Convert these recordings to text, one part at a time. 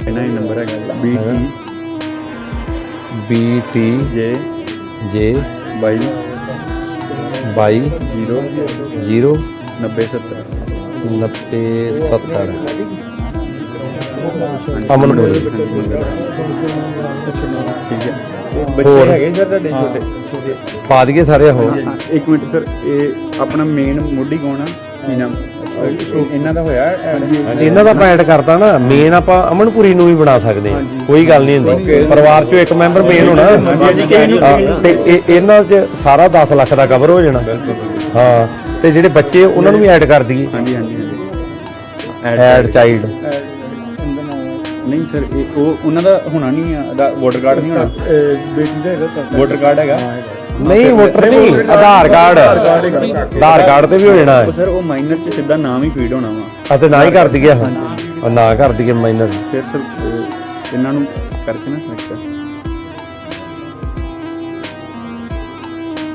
ਇਹਨਾਂ ਹੀ ਨੰਬਰ ਹੈਗਾ ਬੀ ਹੈਗਾ। T B T J J 22 22 0 0 90 70 90 70 Amanpuri ਠੀਕ ਹੈ। ਇਹ ਬੱਚੇ? ਹੈਗੇ ਸਰ ਤੁਹਾਡੇ ਛੋਟੇ ਛੋਟੇ? ਪਾ ਦਈਏ ਸਾਰੇ ਉਹ ਇੱਕ ਮਿੰਟ ਸਰ ਇਹ ਆਪਣਾ ਮੇਨ ਮੋਢੀ ਕੌਣ ਆ? ਕੀ ਨਾਮ? ਇਹਨਾਂ ਦਾ ਹੋਇਆ add? ਇਹਨਾਂ ਦਾ ਪੈਂਟ ਕਰਤਾ ਨਾ ਮੇਨ ਆਪਾਂ ਅਮਨਪੁਰੀ ਨੂੰ ਵੀ ਬਣਾ ਸਕਦੇ ਹਾਂ। ਕੋਈ ਗੱਲ ਨਹੀਂ ਹੁੰਦੀ। ਪਰਿਵਾਰ ਚੋਂ ਇੱਕ ਮੈਂਬਰ ਮੇਨ ਹੋਣਾ। ਤੇ ਇਹ- ਇਹਨਾਂ 'ਚ ਸਾਰਾ 10 ਲੱਖ ਦਾ ਕਵਰ ਹੋ ਜਾਣਾ। ਹਾਂ ਤੇ ਜਿਹੜੇ ਬੱਚੇ ਉਹਨਾਂ ਨੂੰ ਵੀ ਐਡ ਕਰ ਦਈਏ। ਹਾਂਜੀ ਹਾਂਜੀ ਹਾਂਜੀ। ਐਡ ਚਾਈਲਡ ਨਹੀਂ ਸਰ ਇਹ ਉਹ ਉਹਨਾਂ ਦਾ ਹੋਣਾ ਨਹੀਂ ਆ ਦਾ ਵੋਟਰ ਕਾਰਡ ਨਹੀਂ ਹੋਣਾ? ਬੇਟੀ ਦਾ ਹੈਗਾ ਵੋਟਰ ਕਾਰਡ ਹੈਗਾ? ਨਹੀਂ ਵੋਟਰ ਨਹੀਂ ਆਧਾਰ ਕਾਰਡ ਆਧਾਰ ਕਾਰਡ ਤੇ ਵੀ ਹੋ ਜਾਣਾ। ਉਹ ਸਰ ਉਹ ਮਾਈਨਰ ਚ ਸਿੱਧਾ ਨਾਮ ਹੀ ਫੀਡ ਹੋਣਾ ਵਾ। ਅਤੇ ਨਾ ਹੀ ਕਰ ਦਈਏ ਉਹ ਨਾ ਕਰ ਦਈਏ ਮਾਈਨਰ ਫਿਰ ਸਰ ਉਹ ਇਹਨਾਂ ਨੂੰ ਕਰਕੇ ਨਾ ਸਿਲੈਕਟ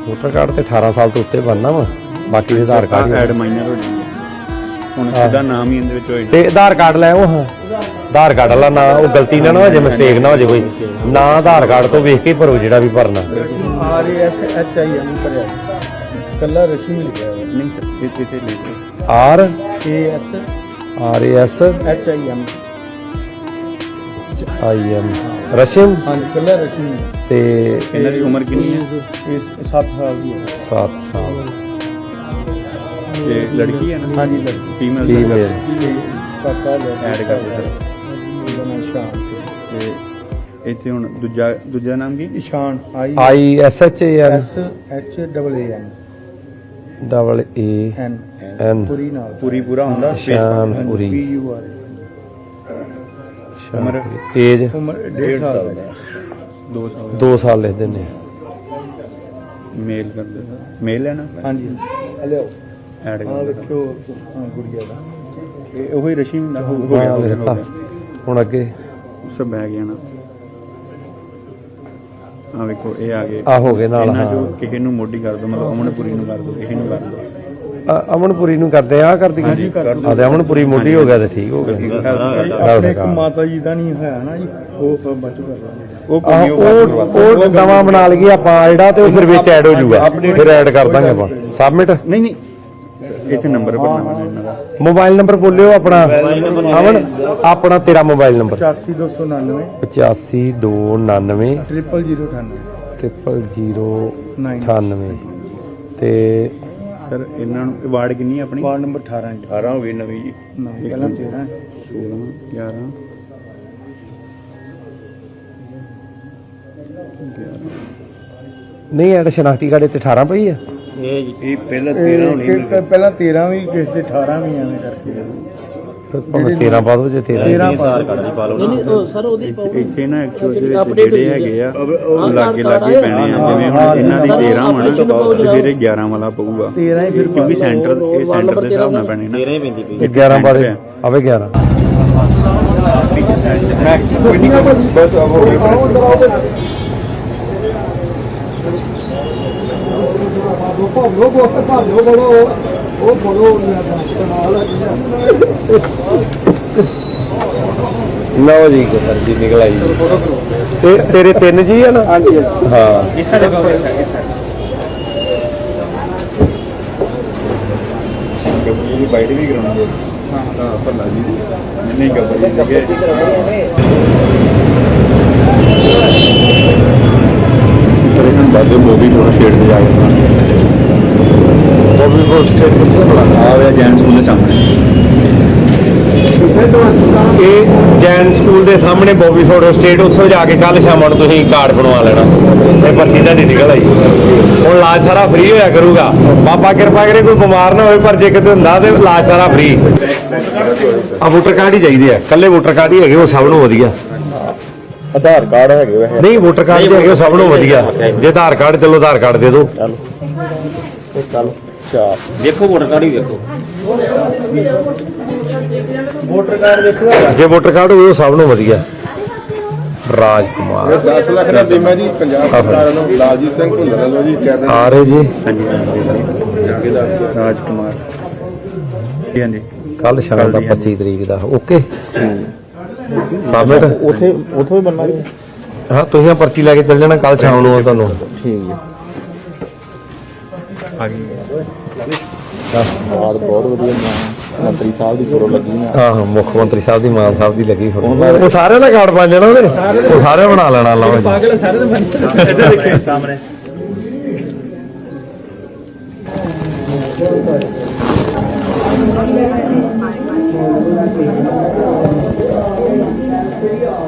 ਵੋਟਰ ਕਾਰਡ ਤੇ 18 ਸਾਲ ਤੋਂ ਉੱਤੇ ਬਣਨਾ ਵਾ। ਬਾਕੀ ਦੇ ਆਧਾਰ ਕਾਰਡ ਹੀ ਐਡ ਮਾਈਨਰ ਹੋ ਜਾਣਗੇ। ਹੁਣ ਸਿੱਧਾ ਨਾਮ ਹੀ ਇਹਦੇ ਵਿੱਚ ਹੋਏ ਤੇ ਆਧਾਰ ਕਾਰਡ ਲੈ ਉਹ ਹਾਂ। ਆਧਾਰ ਕਾਰਡ ਵਾਲਾ ਨਾ ਉਹ ਗਲਤੀ ਨਾ ਨਾ ਹੋ ਜੇ ਮਿਸਟੇਕ ਨਾ ਹੋ ਜੇ ਕੋਈ। ਨਾ ਆਧਾਰ ਕਾਰਡ ਤੋਂ ਵੇਖ ਕੇ ਹੀ ਭਰੋ ਜਿਹੜਾ ਵੀ ਭਰਨਾ। R S H I M ਭਰਿਆ। ਕੱਲਾ ਰਸ਼ੀ ਮਿਲ ਗਿਆ। ਨਹੀਂ ਸਰ ਇਹ ਤੇ ਲੈ ਲਓ R A S R A S H I M I M Rasham ਹਾਂਜੀ ਕੱਲਾ ਰਸ਼ੀ ਮਿਲ ਤੇ ਇਹਨਾਂ ਦੀ ਉਮਰ ਕਿੰਨੀ ਹੈ? ਇਹ 7 ਸਾਲ ਦੀ ਹੈ। 7 ਸਾਲ। ਇਹ ਲੜਕੀ ਹੈ ਨਾ? ਹਾਂਜੀ ਲੜਕੀ। ਫੀਮੇਲ ਫੀਮੇਲ ਕਾਕਾ ਲੈ ਐਡ ਕਰ ਦਿਓ। ਸਰ ਉਹਦਾ ਨਾਮ ਸ਼ਾਨ ਤੇ ਇੱਥੇ ਹੁਣ ਦੂਜਾ ਦੂਜਾ ਨਾਮ ਕੀ? Ishan I I S H A N. S H double A N. Double A N. N. ਪੂਰੀ ਨਾਲ। ਪੂਰੀ ਪੂਰਾ। ਹੁੰਦਾ ਪੀ ਯੂ ਆਰ ਉਮਰ? ਏਜ? ਉਮਰ 1.5 ਸਾਲ ਦਾ 2 ਸਾਲ। 2 ਸਾਲ ਲਿਖ ਦਿੰਨੇ ਮੇਲ ਕਰ ਦਿਓ ਮੇਲ ਹੈ ਨਾ ਹਾਂਜੀ ਹਲਿਓ ਐਡ ਹਾਂ ਗੁੜੀਆ ਦਾ। ਇਹ ਉਹੀ ਰਸ਼ੀ ਹੁੰਦਾ ਹੋ ਹੋ ਗਿਆ ਹੁਣ ਅੱਗੇ? ਸਭ ਬਹਿ ਗਿਆ ਨਾ। ਆ ਵੇਖੋ ਇਹ ਆ ਗਏ। ਆ ਹੋ ਗਏ ਨਾਲ ਇਹਨਾਂ ਹਾਂ। ਚੋਂ ਕਿਸੇ ਨੂੰ ਮੋਢੀ ਕਰ ਦੋ ਮਤਲਬ ਅਮਨਪੁਰੀ ਨੂੰ ਕਰ ਦੋ ਕਿਸੇ ਨੂੰ ਕਰ ਦੋ। ਅ- ਅਮਨਪੁਰੀ ਨੂੰ ਕਰਦੇ ਆ ਕਰ ਦਈਏ ਹਾਂਜੀ, ਕਰ ਦਿਓ। ਆ ਤੇ ਅਮਨਪੁਰੀ ਮੋਢੀ ਹੋ ਗਿਆ ਤੇ ਠੀਕ ਹੋ ਗਿਆ। ਆਪਣੇ ਇੱਕ ਮਾਤਾ ਜੀ ਦਾ ਨਹੀਂ ਹੋਇਆ ਨਾ ਜੀ ਉਹ ਬਚੂ ਕਰ ਆਹ, ਉਹ ਉਹ ਉਹ ਨਵਾਂ ਬਣਾ ਲਈਏ ਆਪਾਂ ਜਿਹੜਾ ਤੇ ਉਹ ਫਿਰ ਵਿੱਚ ਐਡ ਹੋ ਜਾਊਗਾ। ਫਿਰ ਐਡ ਕਰ ਦਾਂਗੇ ਆਪਾਂ। ਸਬਮਿਟ? ਨਹੀਂ ਨਹੀਂ ਇੱਥੇ ਨੰਬਰ ਇਹਨਾਂ ਦਾ ਮੋਬਾਈਲ ਨੰਬਰ ਬੋਲਿਓ ਆਪਣਾ। ਅਮਨ ਆਪਣਾ ਤੇਰਾ ਮੋਬਾਈਲ ਨੰਬਰ 85299 85299 00098 0098 ਤੇ ਸਰ ਇਹਨਾਂ ਨੂੰ ਵਾਰਡ ਕਿੰਨੀ ਹੈ ਆਪਣੀ? ਵਾਰਡ ਨੰਬਰ 18 ਜੀ। 18 ਹੋ ਗਈ ਨਵੀਂ ਜੀ। ਨਾ ਪਹਿਲਾਂ 13 16 11 ਨਹੀਂ ਐਡ ਸ਼ਨਾਖਤੀ ਕਾਰਡ ਤੇ 18 ਪਈ ਆ। ਇਹ ਪਹਿਲਾਂ ਇਹ ਪਹਿਲਾਂ 13 ਵੀ ਕਿਸੇ ਦੇ 18 ਵੀ ਐਵੇਂ ਕਰਕੇ। ਫਿਰ ਭਾਵੇਂ 13 ਬਾਅਦ ਵਿੱਚ 13 13 ਪਾ ਨਹੀਂ। ਨਹੀਂ ਉਹ ਸਰ ਉਹਦੀ ਪਾਓ ਇੱਥੇ ਨਾ ਐਕਚੁਅਲ ਦੇ ਵਿੱਚ Update ਜਿਹੜੇ ਹੋਈ ਹੈਗੇ ਆ ਹਾਂ, ਲਾਗੇ ਲਾਗੇ। ਪੈਣੇ ਆ ਜਿਵੇਂ ਹੁਣ ਇਹਨਾਂ ਦੀ 13 ਹੋਣਾ ਤੇ ਫਿਰ ਇਹ 11 ਵਾਲਾ ਪਊਗਾ। 13 ਹੀ ਫਿਰ ਕਿਉਂਕਿ ਸੈਂਟਰ ਇਹ ਸੈਂਟਰ ਦੇ ਹਿਸਾਬ ਨਾਲ ਪੈਣੇ ਨਾ। 13 ਹੀ ਪੈਂਦੀ ਇਹ 11 ਬਾਅਦ ਆਵੇ 11 ਬਸ ਅਬ ਹੋ ਗਿਆ ਲਓ ਜੀ ਸਰ ਜੀ ਨਿਕਲ ਆਈ। ਤੇ ਤੇਰੇ ਤਿੰਨ ਜੀ ਆ ਨਾ? ਹਾਂਜੀ ਹਾਂ। ਇਹਦੀ ਬਾਈਟ ਵੀ ਕਰਾਉਣੀ ਹਾਂ। ਹਾਂ ਭੱਲਾ ਜੀ। ਨਹੀਂ ਗੱਬਰ ਜੀ ਕਰੇ ਹਨ ਬਾਦੇ ਮੂਵੀ ਥੋੜਾ ਸ਼ੇਡ ਤੇ ਜਾ ਕੇ ਕੋਲ ਸਟੇਟ ਕਿੱਥੇ ਬਣਾ ਆ ਗਿਆ ਜੈਨ ਸਕੂਲ ਦੇ ਸਾਹਮਣੇ। ਇਹ ਜੈਨ ਸਕੂਲ ਦੇ ਸਾਹਮਣੇ ਬੋਬੀ ਫੋਟੋ ਸਟੇਟ ਉੱਥੋਂ ਜਾ ਕੇ ਕੱਲ ਸ਼ਾਮ ਨੂੰ ਤੁਸੀਂ ਕਾਰਡ ਬਣਵਾ ਲੈਣਾ। ਇਹ ਪਰਚੀ ਤਾਂ ਨਹੀਂ ਨਿਕਲ ਆਈ। ਹੁਣ ਇਲਾਜ ਸਾਰਾ ਫ੍ਰੀ ਹੋਇਆ ਕਰੂਗਾ। ਬਾਬਾ ਕਿਰਪਾ ਕਰੇ ਕੋਈ ਬਿਮਾਰ ਨਾ ਹੋਵੇ ਪਰ ਜੇ ਕਿਤੇ ਹੁੰਦਾ ਤੇ ਇਲਾਜ ਸਾਰਾ ਫ੍ਰੀ ਆ ਵੋਟਰ ਕਾਰਡ ਹੀ ਚਾਹੀਦੇ ਆ। ਕੱਲੇ ਵੋਟਰ ਕਾਰਡ ਹੀ ਹੈਗੇ ਉਹ ਸਭ ਨੂੰ ਵਧੀਆ। ਆਧਾਰ ਕਾਰਡ ਹੈਗੇ ਵੈਸੇ। ਨਹੀਂ ਵੋਟਰ ਕਾਰਡ ਹੀ ਹੈਗੇ ਉਹ ਸਭ ਨੂੰ ਵਧੀਆ। ਜੇ ਆਧਾਰ ਕਾਰਡ ਚਲੋ ਆਧਾਰ ਕਾਰਡ ਦੇ ਦਿਓ। ਦੇਖੋ ਵੋਟਰ ਕਾਰਡ ਹੀ ਦੇਖੋ ਵੋਟਰ ਕਾਰਡ ਦੇਖੋ ਜੇ ਵੋਟਰ ਕਾਰਡ ਹੋਵੇ ਉਹ ਸਭ ਨੂੰ ਵਧੀਆ। ਰਾਜ ਕੁਮਾਰ 10 ਲੱਖ ਦਾ ਬੀਮਾ ਜੀ ਪੰਜਾਬ ਸਰਕਾਰ ਵੱਲੋਂ ਲਾਲਜੀਤ ਸਿੰਘ ਭੁੱਲਰ ਵੱਲੋਂ ਜੀ ਕਹਿ ਆ ਰਹੇ ਜੀ। ਹਾਂਜੀ। ਰਾਜ ਕੁਮਾਰ ਜੀ ਹਾਂਜੀ ਕੱਲ ਸ਼ਾਮ ਦਾ 25 ਤਰੀਕ ਦਾ। ਓਕੇ। ਸਬਮਿਟ ਉੱਥੇ ਉੱਥੋਂ ਹੀ ਬੰਨਾ ਜੀ। ਹਾਂ ਤੁਸੀਂ ਪਰਚੀ ਲੈ ਕੇ ਚੱਲ ਜਾਣਾ ਕੱਲ ਸ਼ਾਮ ਨੂੰ ਤੁਹਾਨੂੰ। ਠੀਕ ਹੈ। ਬਾਤ ਬਹੁਤ ਵਧੀਆ ਮੰਤਰੀ ਸਾਹਿਬ ਦੀ ਫੋਟੋ ਲੱਗੀ ਨਾ ਆਹੋ ਮੁੱਖ ਮੰਤਰੀ ਸਾਹਿਬ ਦੀ ਮਾਨ ਸਾਹਿਬ ਦੀ ਲੱਗੀ ਫੋਟੋ। ਉਹ ਸਾਰਿਆਂ ਦਾ ਕਾਰਡ ਬਣ ਜਾਣਾ ਉਹਦੇ। ਉਹ ਸਾਰੇ ਬਣਾ ਲੈਣਾ ਲਓ ਜੀ। ਸਾਹਮਣੇ।